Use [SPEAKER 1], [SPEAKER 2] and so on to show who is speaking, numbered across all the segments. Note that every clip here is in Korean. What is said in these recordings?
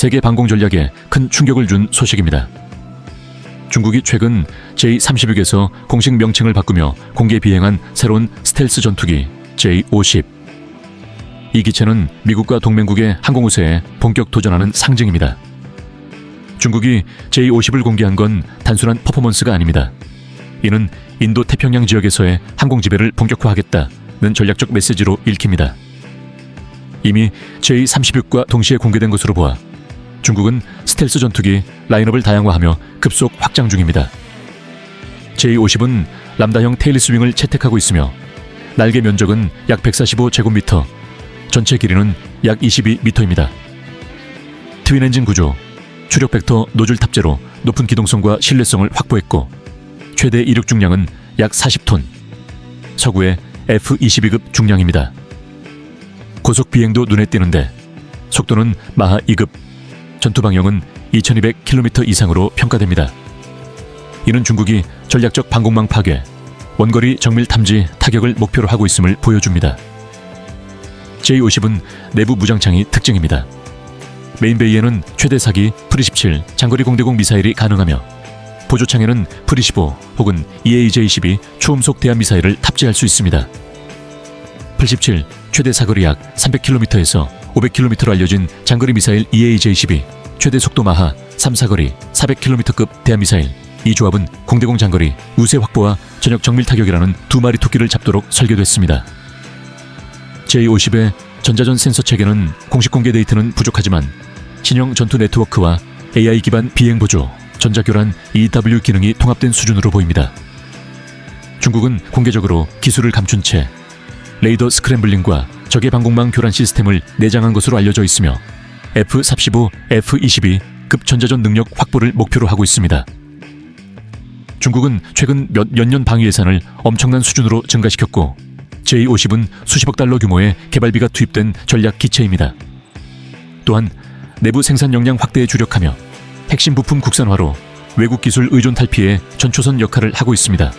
[SPEAKER 1] 세계 방공 전략에 큰 충격을 준 소식입니다. 중국이 최근 J-32에서 공식 명칭을 바꾸며 공개 비행한 새로운 스텔스 전투기 J-50. 이 기체는 미국과 동맹국의 항공 우세에 본격 도전하는 상징입니다. 중국이 J-50을 공개한 건 단순한 퍼포먼스가 아닙니다. 이는 인도 태평양 지역에서의 항공 지배를 본격화하겠다는 전략적 메시지로 읽힙니다. 이미 J-36과 동시에 공개된 것으로 보아 중국은 스텔스 전투기 라인업을 다양화하며 급속 확장 중입니다. J-50은 람다형 테일 스윙을 채택하고 있으며 날개 면적은 약 145제곱미터, 전체 길이는 약 22미터입니다. 트윈 엔진 구조, 추력 벡터 노즐 탑재로 높은 기동성과 신뢰성을 확보했고 최대 이륙 중량은 약 40톤, 서구의 F-22급 중량입니다. 고속 비행도 눈에 띄는데 속도는 마하 2급, 전투 방향은 2200km 이상으로 평가됩니다. 이는 중국이 전략적 방공망 파괴, 원거리 정밀 탐지 타격을 목표로 하고 있음을 보여줍니다. J-50은 내부 무장창이 특징입니다. 메인베이에는 최대 사기 프리-17 장거리 공대공 미사일이 가능하며 보조창에는 프리-15 혹은 EAJ-12 초음속 대함 미사일을 탑재할 수 있습니다. 프리-17 최대 사거리 약 300km에서 500km로 알려진 장거리 미사일 EAJ-12 최대 속도 마하 3사거리 400km급 대함 미사일 이 조합은 공대공 장거리 우세 확보와 전역 정밀 타격이라는 두 마리 토끼를 잡도록 설계됐습니다. J-50의 전자전 센서 체계는 공식 공개 데이터는 부족하지만 신형 전투 네트워크와 AI 기반 비행 보조, 전자교란 EW 기능이 통합된 수준으로 보입니다. 중국은 공개적으로 기술을 감춘 채 레이더 스크램블링과 적의 방공망 교란 시스템을 내장한 것으로 알려져 있으며 F-35, F-22 급 전자전 능력 확보를 목표로 하고 있습니다. 중국은 최근 몇 년 방위 예산을 엄청난 수준으로 증가시켰고 J-50은 수십억 달러 규모의 개발비가 투입된 전략 기체입니다. 또한 내부 생산 역량 확대에 주력하며 핵심 부품 국산화로 외국 기술 의존 탈피에 전초선 역할을 하고 있습니다.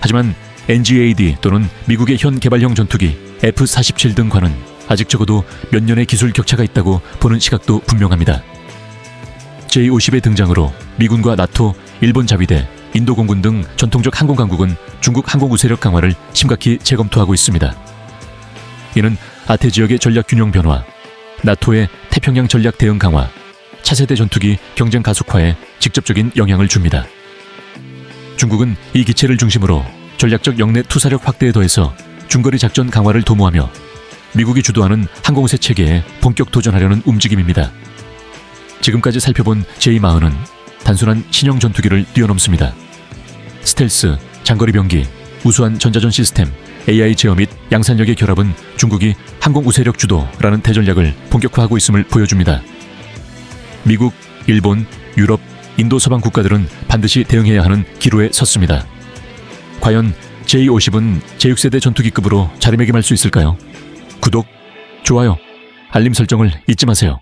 [SPEAKER 1] 하지만 NGAD 또는 미국의 현 개발형 전투기 F-47 등과는 아직 적어도 몇 년의 기술 격차가 있다고 보는 시각도 분명합니다. J-50의 등장으로 미군과 나토, 일본 자위대, 인도 공군 등 전통적 항공 강국은 중국 항공 우세력 강화를 심각히 재검토하고 있습니다. 이는 아태 지역의 전략 균형 변화, 나토의 태평양 전략 대응 강화, 차세대 전투기 경쟁 가속화에 직접적인 영향을 줍니다. 중국은 이 기체를 중심으로 전략적 영내 투사력 확대에 더해서 중거리 작전 강화를 도모하며 미국이 주도하는 항공세 체계에 본격 도전하려는 움직임입니다. 지금까지 살펴본 J-40은 단순한 신형 전투기를 뛰어넘습니다. 스텔스, 장거리 병기, 우수한 전자전 시스템, AI 제어 및 양산력의 결합은 중국이 항공 우세력 주도라는 대전략을 본격화하고 있음을 보여줍니다. 미국, 일본, 유럽, 인도 서방 국가들은 반드시 대응해야 하는 기로에 섰습니다. 과연 J-50은 제6세대 전투기급으로 자리매김할 수 있을까요? 구독, 좋아요, 알림 설정을 잊지 마세요.